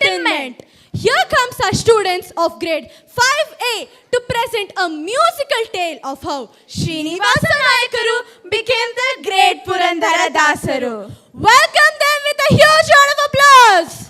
enlightenment. Here comes our students of grade 5A to present a musical tale of how Srinivasa Nayakaru became the great Purandara Dasaru. Welcome them with a huge round of applause.